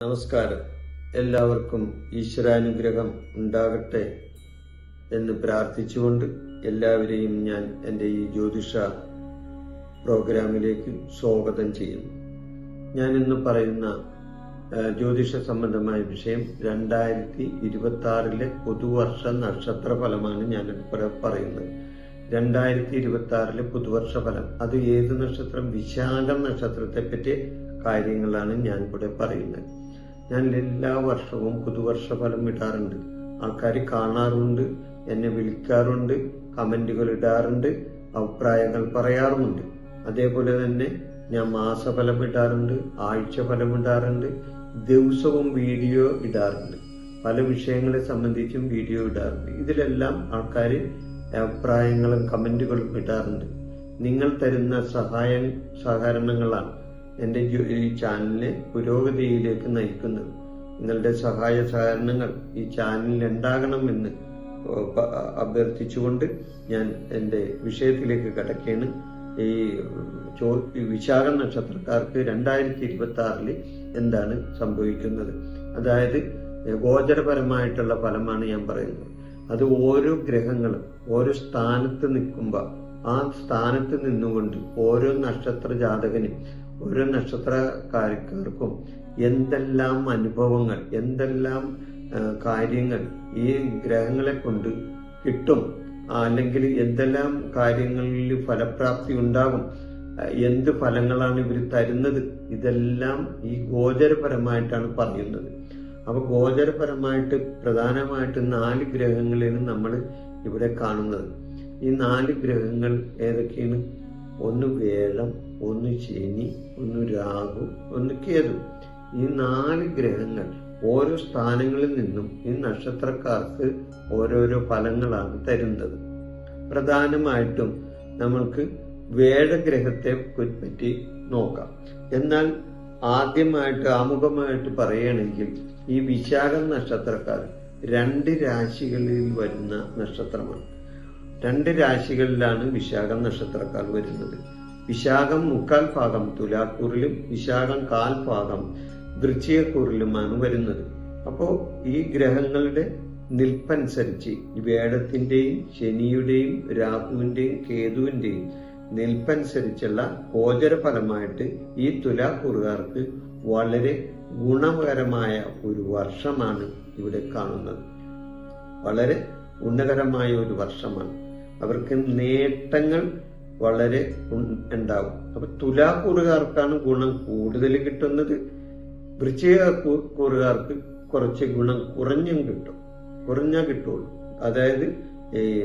നമസ്കാരം. എല്ലാവർക്കും ഈശ്വരാനുഗ്രഹം ഉണ്ടാകട്ടെ എന്ന് പ്രാർത്ഥിച്ചുകൊണ്ട് എല്ലാവരെയും ഞാൻ എന്റെ ഈ ജ്യോതിഷ പ്രോഗ്രാമിലേക്ക് സ്വാഗതം ചെയ്യുന്നു. ഞാൻ ഇന്ന് പറയുന്ന ജ്യോതിഷ സംബന്ധമായ വിഷയം രണ്ടായിരത്തി ഇരുപത്തി ആറിലെ പുതുവർഷ നക്ഷത്ര ഫലമാണ് ഞാൻ പറയുന്നത്. രണ്ടായിരത്തി ഇരുപത്തി ആറിലെ പുതുവർഷ ഫലം അത് ഏത് നക്ഷത്രം? വിശാഖം നക്ഷത്രത്തെ പറ്റി കാര്യങ്ങളാണ് ഞാൻ ഇവിടെ പറയുന്നത്. ഞാൻ എല്ലാ വർഷവും പുതുവർഷ ഫലം ഇടാറുണ്ട്. ആൾക്കാർ കാണാറുണ്ട് എന്നെ വിളിക്കാറുണ്ട് കമന്റുകൾ ഇടാറുണ്ട് അഭിപ്രായങ്ങൾ പറയാറുമുണ്ട്. അതേപോലെ തന്നെ ഞാൻ മാസഫലം ഇടാറുണ്ട് ആഴ്ച ഫലം ഇടാറുണ്ട് ദിവസവും വീഡിയോ ഇടാറുണ്ട്. പല വിഷയങ്ങളെ സംബന്ധിച്ചും വീഡിയോ ഇടാറുണ്ട്. ഇതിലെല്ലാം ആൾക്കാർ അഭിപ്രായങ്ങളും കമന്റുകളും ഇടാറുണ്ട്. നിങ്ങൾ തരുന്ന സഹായ സഹകരണങ്ങളാണ് എന്റെ ഈ ചാനലിനെ പുരോഗതിയിലേക്ക് നയിക്കുന്നത്. നിങ്ങളുടെ സഹായ സഹകരണങ്ങൾ ഈ ചാനലിൽ ഉണ്ടാകണമെന്ന് അഭ്യർത്ഥിച്ചുകൊണ്ട് ഞാൻ എന്റെ വിഷയത്തിലേക്ക് കടക്കുകയാണ്. ഈ ചോ വിശാഖ നക്ഷത്രക്കാർക്ക് രണ്ടായിരത്തി ഇരുപത്തി ആറിൽ എന്താണ് സംഭവിക്കുന്നത്? അതായത് ഗോചരപരമായിട്ടുള്ള ഫലമാണ് ഞാൻ പറയുന്നത്. അത് ഓരോ ഗ്രഹങ്ങളും ഓരോ സ്ഥാനത്ത് നിൽക്കുമ്പോൾ ആ സ്ഥാനത്ത് നിന്നുകൊണ്ട് ഓരോ നക്ഷത്ര ജാതകനും ഓരോ നക്ഷത്രക്കാർക്കും എന്തെല്ലാം അനുഭവങ്ങൾ എന്തെല്ലാം കാര്യങ്ങൾ ഈ ഗ്രഹങ്ങളെ കൊണ്ട് കിട്ടും അല്ലെങ്കിൽ എന്തെല്ലാം കാര്യങ്ങളിൽ ഫലപ്രാപ്തി ഉണ്ടാകും എന്ത് ഫലങ്ങളാണ് ഇവർ തരുന്നത് ഇതെല്ലാം ഈ ഗോചരപരമായിട്ടാണ് പറയുന്നത്. അപ്പൊ ഗോചരപരമായിട്ട് പ്രധാനമായിട്ട് നാല് ഗ്രഹങ്ങളാണ് നമ്മൾ ഇവിടെ കാണുന്നത്. ഈ നാല് ഗ്രഹങ്ങൾ ഏതൊക്കെയാണ്? ഒന്ന് വേഴം ഒന്ന് ശനി ഒന്ന് രാഹു ഒന്ന് കേതു. ഈ നാല് ഗ്രഹങ്ങൾ ഓരോ സ്ഥാനങ്ങളിൽ നിന്നും ഈ നക്ഷത്രക്കാർക്ക് ഓരോരോ ഫലങ്ങളാണ് തരുന്നത്. പ്രധാനമായിട്ടും നമ്മൾക്ക് വേഴഗ്രഹത്തെ പറ്റി നോക്കാം. എന്നാൽ ആദ്യമായിട്ട് ആമുഖമായിട്ട് പറയുകയാണെങ്കിൽ ഈ വിശാഖം നക്ഷത്രക്കാർ രണ്ട് രാശികളിൽ വരുന്ന നക്ഷത്രമാണ്. രണ്ട് രാശികളിലാണ് വിശാഖം നക്ഷത്രക്കാർ വരുന്നത്. വിശാഖം മുക്കാൽ ഭാഗം തുലാക്കൂറിലും വിശാഖം കാൽ ഭാഗം വൃശ്ചികക്കൂറിലുമാണ് വരുന്നത്. അപ്പോൾ ഈ ഗ്രഹങ്ങളുടെ നിൽപ്പനുസരിച്ച് വേടത്തിന്റെയും ശനിയുടെയും രാഹുവിന്റെയും കേതുവിന്റെയും നിൽപ്പനുസരിച്ചുള്ള ഗോചരഫലമായിട്ട് ഈ തുലാക്കൂറുകാർക്ക് വളരെ ഗുണകരമായ ഒരു വർഷമാണ് ഇവിടെ കാണുന്നത്. വളരെ ഗുണകരമായ ഒരു വർഷമാണ്. അവർക്ക് നേട്ടങ്ങൾ വളരെ ഉണ്ടാവും. അപ്പൊ തുലാക്കൂറുകാർക്കാണ് ഗുണം കൂടുതൽ കിട്ടുന്നത്. വൃശ്ചിക കൂറുകാർക്ക് കുറച്ച് ഗുണം കുറഞ്ഞും കിട്ടും. കുറഞ്ഞ കിട്ടുള്ളൂ. അതായത് ഈ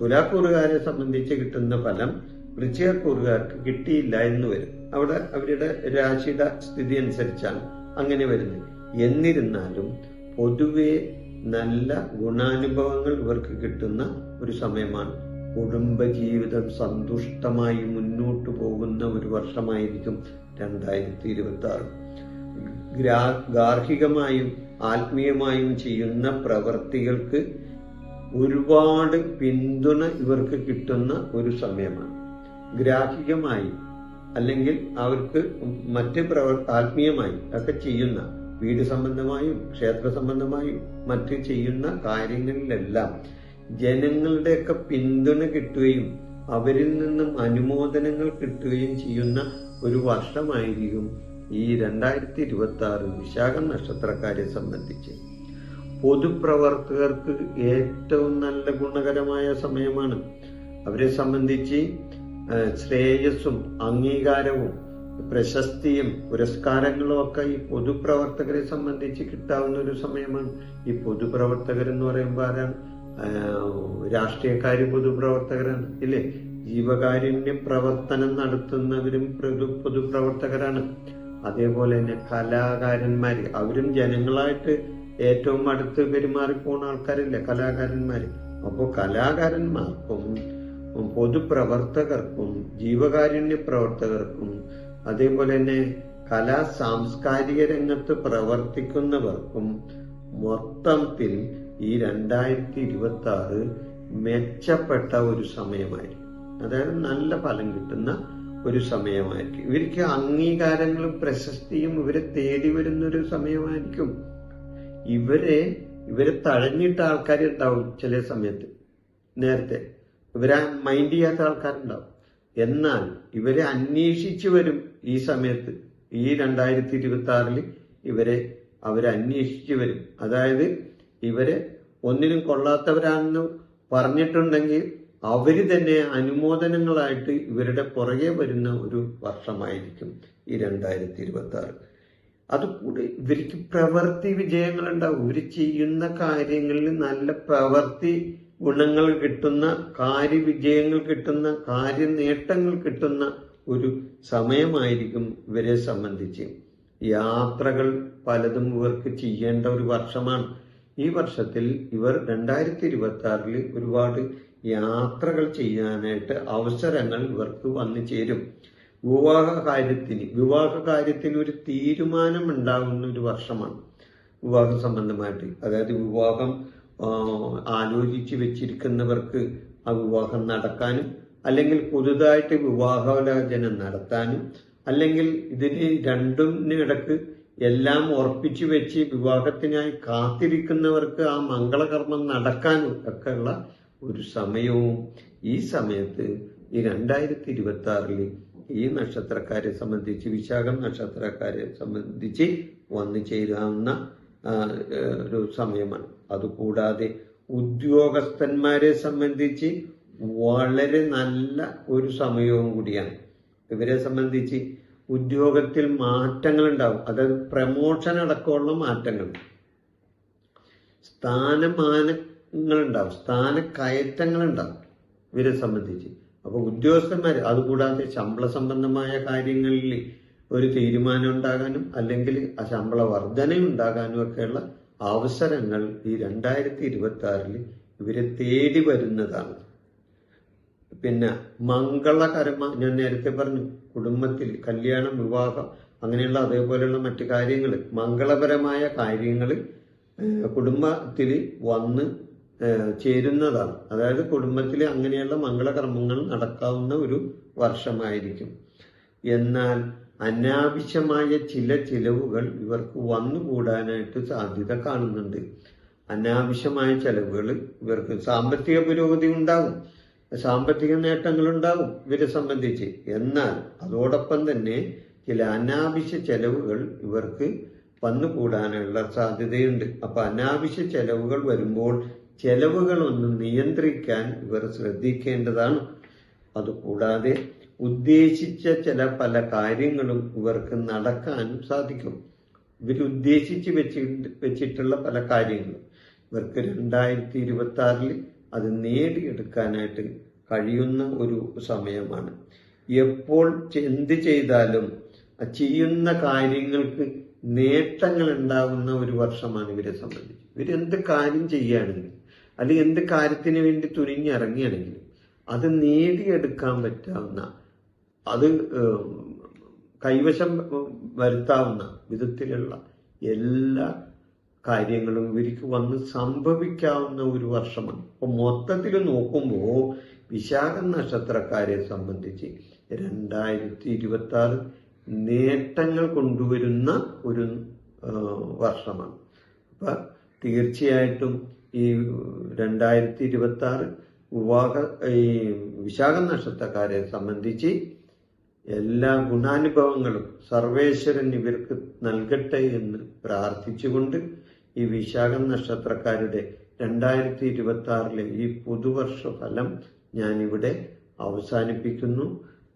തുലാക്കൂറുകാരെ സംബന്ധിച്ച് കിട്ടുന്ന ഫലം വൃശ്ചിക കൂറുകാർക്ക് കിട്ടിയില്ല എന്ന് വരും. അവിടെ അവരുടെ രാശിയുടെ സ്ഥിതി അനുസരിച്ചാണ്. അങ്ങനെ വരുന്നത്. എന്നിരുന്നാലും പൊതുവെ നല്ല ഗുണാനുഭവങ്ങൾ ഇവർക്ക് കിട്ടുന്ന ഒരു സമയമാണ്. കുടുംബജീവിതം സന്തുഷ്ടമായി മുന്നോട്ട് പോകുന്ന ഒരു വർഷമായിരിക്കും രണ്ടായിരത്തി ഇരുപത്തി ആറ് ഗാർഹികമായും ആത്മീയമായും ചെയ്യുന്ന പ്രവൃത്തികൾക്ക് ഒരുപാട് പിന്തുണ ഇവർക്ക് കിട്ടുന്ന ഒരു സമയമാണ്. ഗ്രാഹികമായി അല്ലെങ്കിൽ അവർക്ക് മറ്റ് പ്രവർ ആത്മീയമായി ഒക്കെ ചെയ്യുന്ന വീട് സംബന്ധമായും ക്ഷേത്ര സംബന്ധമായും മറ്റ് ചെയ്യുന്ന കാര്യങ്ങളിലെല്ലാം ജനങ്ങളുടെയൊക്കെ പിന്തുണ കിട്ടുകയും അവരിൽ നിന്നും അനുമോദനങ്ങൾ കിട്ടുകയും ചെയ്യുന്ന ഒരു വർഷമായിരിക്കും ഈ രണ്ടായിരത്തി ഇരുപത്തി ആറ് വിശാഖം നക്ഷത്രക്കാരെ സംബന്ധിച്ച്. പൊതുപ്രവർത്തകർക്ക് ഏറ്റവും നല്ല ഗുണകരമായ സമയമാണ്. അവരെ സംബന്ധിച്ച് ശ്രേയസ്സും അംഗീകാരവും പ്രശസ്തിയും പുരസ്കാരങ്ങളും ഒക്കെ ഈ പൊതുപ്രവർത്തകരെ സംബന്ധിച്ച് കിട്ടാവുന്ന ഒരു സമയമാണ്. ഈ പൊതുപ്രവർത്തകർ എന്ന് പറയുമ്പോൾ ആരാണ് രാഷ്ട്രീയക്കാർ പൊതുപ്രവർത്തകരാണ് ഇല്ലേ? ജീവകാരുണ്യ പ്രവർത്തനം നടത്തുന്നവരും പൊതു പൊതുപ്രവർത്തകരാണ്. അതേപോലെ തന്നെ കലാകാരന്മാര് അവരും ജനങ്ങളായിട്ട് ഏറ്റവും അടുത്ത് പെരുമാറിപ്പോണ ആൾക്കാരില്ലേ? കലാകാരന്മാർ അപ്പോൾ കലാകാരന്മാർക്കും പൊതുപ്രവർത്തകർക്കും ജീവകാരുണ്യ പ്രവർത്തകർക്കും അതേപോലെ തന്നെ കലാ സാംസ്കാരിക രംഗത്ത് പ്രവർത്തിക്കുന്നവർക്കും മൊത്തത്തിൽ ഈ രണ്ടായിരത്തി ഇരുപത്തി ആറ് മെച്ചപ്പെട്ട ഒരു സമയമായിരിക്കും. അതായത് നല്ല ഫലം കിട്ടുന്ന ഒരു സമയമായിരിക്കും. ഇവർക്ക് അംഗീകാരങ്ങളും പ്രശസ്തിയും ഇവരെ തേടി വരുന്ന ഒരു സമയമായിരിക്കും. ഇവരെ ഇവരെ തഴഞ്ഞിട്ട ആൾക്കാരുണ്ടാവും ചില സമയത്ത്. നേരത്തെ ഇവരെ മൈൻഡ് ചെയ്യാത്ത ആൾക്കാരുണ്ടാവും. എന്നാൽ ഇവരെ അന്വേഷിച്ചു വരും ഈ സമയത്ത്. ഈ രണ്ടായിരത്തി ഇരുപത്തി ആറിൽ ഇവരെ അവരെ അന്വേഷിച്ചു വരും. അതായത് ഇവരെ ഒന്നിനും കൊള്ളാത്തവരാണെന്ന് പറഞ്ഞിട്ടുണ്ടെങ്കിൽ അവർ തന്നെ അനുമോദനങ്ങളായിട്ട് ഇവരുടെ പുറകെ വരുന്ന ഒരു വർഷമായിരിക്കും ഈ രണ്ടായിരത്തി ഇരുപത്തി ആറ് അതുകൂടി ഇവർക്ക് പ്രവൃത്തി വിജയങ്ങളുണ്ടാവും. ഇവർ ചെയ്യുന്ന കാര്യങ്ങളിൽ നല്ല പ്രവൃത്തി ഗുണങ്ങൾ കിട്ടുന്ന കാര്യവിജയങ്ങൾ കിട്ടുന്ന കാര്യനേട്ടങ്ങൾ കിട്ടുന്ന ഒരു സമയമായിരിക്കും ഇവരെ സംബന്ധിച്ച്. യാത്രകൾ പലതും ഇവർക്ക് ചെയ്യേണ്ട ഒരു വർഷമാണ്. ഈ വർഷത്തിൽ ഇവർ രണ്ടായിരത്തി ഇരുപത്തി ആറിൽ ഒരുപാട് യാത്രകൾ ചെയ്യാനായിട്ട് അവസരങ്ങൾ ഇവർക്ക് വന്നു ചേരും. വിവാഹ കാര്യത്തിന് വിവാഹ കാര്യത്തിന് ഒരു തീരുമാനം ഉണ്ടാകുന്ന ഒരു വർഷമാണ്. വിവാഹ സംബന്ധമായിട്ട്. അതായത് വിവാഹം ആലോചിച്ച് വെച്ചിരിക്കുന്നവർക്ക് ആ വിവാഹം നടക്കാനും അല്ലെങ്കിൽ പുതുതായിട്ട് വിവാഹാലോചന നടത്താനും അല്ലെങ്കിൽ ഇതിന് രണ്ടിനിടക്ക് എല്ലാം ഉറപ്പിച്ചു വെച്ച് വിവാഹത്തിനായി കാത്തിരിക്കുന്നവർക്ക് ആ മംഗളകർമ്മം നടക്കാനും ഒക്കെ ഉള്ള ഒരു സമയവും ഈ സമയത്ത് ഈ രണ്ടായിരത്തി ഇരുപത്തി ആറിൽ ഈ നക്ഷത്രക്കാരെ സംബന്ധിച്ച് വിശാഖം നക്ഷത്രക്കാരെ സംബന്ധിച്ച് വന്നു ചേരാവുന്ന ഒരു സമയമാണ്. അതുകൂടാതെ ഉദ്യോഗസ്ഥന്മാരെ സംബന്ധിച്ച് വളരെ നല്ല ഒരു സമയവും കൂടിയാണ്. ഇവരെ സംബന്ധിച്ച് ഉദ്യോഗത്തിൽ മാറ്റങ്ങൾ ഉണ്ടാവും അതായത് പ്രമോഷൻ അടക്കമുള്ള മാറ്റങ്ങൾ. സ്ഥാനമാനങ്ങൾ ഉണ്ടാവും സ്ഥാനക്കയറ്റങ്ങൾ ഉണ്ടാവും ഇവരെ സംബന്ധിച്ച്. അപ്പൊ ഉദ്യോഗസ്ഥന്മാർ അതുകൂടാതെ ശമ്പള സംബന്ധമായ കാര്യങ്ങളിൽ ഒരു തീരുമാനം ഉണ്ടാകാനും അല്ലെങ്കിൽ ആ ശമ്പള വർധന ഉണ്ടാകാനും ഒക്കെയുള്ള അവസരങ്ങൾ ഈ രണ്ടായിരത്തി ഇരുപത്തി ആറിൽ ഇവരെ തേടി വരുന്നതാണ്. പിന്നെ മംഗളകരമ ഞാൻ നേരത്തെ പറഞ്ഞു കുടുംബത്തിൽ കല്യാണം വിവാഹം അങ്ങനെയുള്ള അതേപോലെയുള്ള മറ്റു കാര്യങ്ങൾ മംഗളപരമായ കാര്യങ്ങൾ കുടുംബത്തിൽ വന്ന് ചേരുന്നതാണ്. അതായത് കുടുംബത്തിൽ അങ്ങനെയുള്ള മംഗളകർമ്മങ്ങൾ നടക്കാവുന്ന ഒരു വർഷമായിരിക്കും. എന്നാൽ അനാവശ്യമായ ചില ചിലവുകൾ ഇവർക്ക് വന്നുകൂടാനായിട്ട് സാധ്യത കാണുന്നുണ്ട്. അനാവശ്യമായ ചെലവുകൾ ഇവർക്ക് സാമ്പത്തിക പുരോഗതി ഉണ്ടാകും. സാമ്പത്തിക നേട്ടങ്ങൾ ഉണ്ടാകും ഇവരെ സംബന്ധിച്ച്. എന്നാൽ അതോടൊപ്പം തന്നെ ചില അനാവശ്യ ചെലവുകൾ ഇവർക്ക് വന്നുകൂടാനുള്ള സാധ്യതയുണ്ട്. അപ്പൊ അനാവശ്യ ചെലവുകൾ വരുമ്പോൾ ചെലവുകൾ ഒന്ന് നിയന്ത്രിക്കാൻ ഇവർ ശ്രദ്ധിക്കേണ്ടതാണ്. അതുകൂടാതെ ഉദ്ദേശിച്ച ചില പല കാര്യങ്ങളും ഇവർക്ക് നടക്കാനും സാധിക്കും. ഇവർ ഉദ്ദേശിച്ച് വെച്ചിട്ട് വെച്ചിട്ടുള്ള പല കാര്യങ്ങളും. ഇവർക്ക് രണ്ടായിരത്തി ഇരുപത്തി ആറിൽ അത് നേടിയെടുക്കാനായിട്ട് കഴിയുന്ന ഒരു സമയമാണ്. എപ്പോൾ എന്ത് ചെയ്താലും ചെയ്യുന്ന കാര്യങ്ങൾക്ക് നേട്ടങ്ങൾ ഉണ്ടാകുന്ന ഒരു വർഷമാണ് ഇവരെ സംബന്ധിച്ച്. ഇവരെന്ത് കാര്യം ചെയ്യുകയാണെങ്കിലും അല്ലെങ്കിൽ എന്ത് കാര്യത്തിന് വേണ്ടി തുനിഞ്ഞിറങ്ങിയാണെങ്കിലും അത് നേടിയെടുക്കാൻ പറ്റാവുന്ന അത് കൈവശം വരുത്താവുന്ന വിധത്തിലുള്ള എല്ലാ കാര്യങ്ങളും ഇവർക്ക് വന്ന് സംഭവിക്കാവുന്ന ഒരു വർഷമാണ്. അപ്പൊ മൊത്തത്തിൽ നോക്കുമ്പോൾ വിശാഖ നക്ഷത്രക്കാരെ സംബന്ധിച്ച് രണ്ടായിരത്തി ഇരുപത്തി ആറ് നേട്ടങ്ങൾ കൊണ്ടുവരുന്ന ഒരു വർഷമാണ്. അപ്പൊ തീർച്ചയായിട്ടും ഈ രണ്ടായിരത്തി ഇരുപത്തി ആറ് വിവാഹ ഈ വിശാഖ നക്ഷത്രക്കാരെ സംബന്ധിച്ച് എല്ലാ ഗുണാനുഭവങ്ങളും സർവേശ്വരൻ ഇവർക്ക് നൽകട്ടെ എന്ന് പ്രാർത്ഥിച്ചുകൊണ്ട് ഈ വിശാഖം നക്ഷത്രക്കാരുടെ രണ്ടായിരത്തി ഇരുപത്തി ആറിലെ ഈ പുതുവർഷ ഫലം ഞാനിവിടെ അവസാനിപ്പിക്കുന്നു.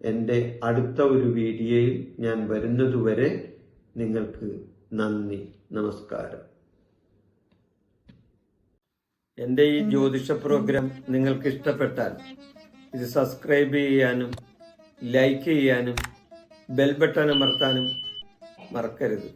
എന്റെ അടുത്ത ഒരു വീഡിയോയിൽ ഞാൻ വരുന്നതുവരെ നിങ്ങൾക്ക് നന്ദി നമസ്കാരം. എന്റെ ഈ ജ്യോതിഷ പ്രോഗ്രാം നിങ്ങൾക്ക് ഇഷ്ടപ്പെട്ടാൽ ഇത് സബ്സ്ക്രൈബ് ചെയ്യാനും ലൈക്ക് ചെയ്യാനും ബെൽ ബട്ടൺ അമർത്താനും മറക്കരുത്.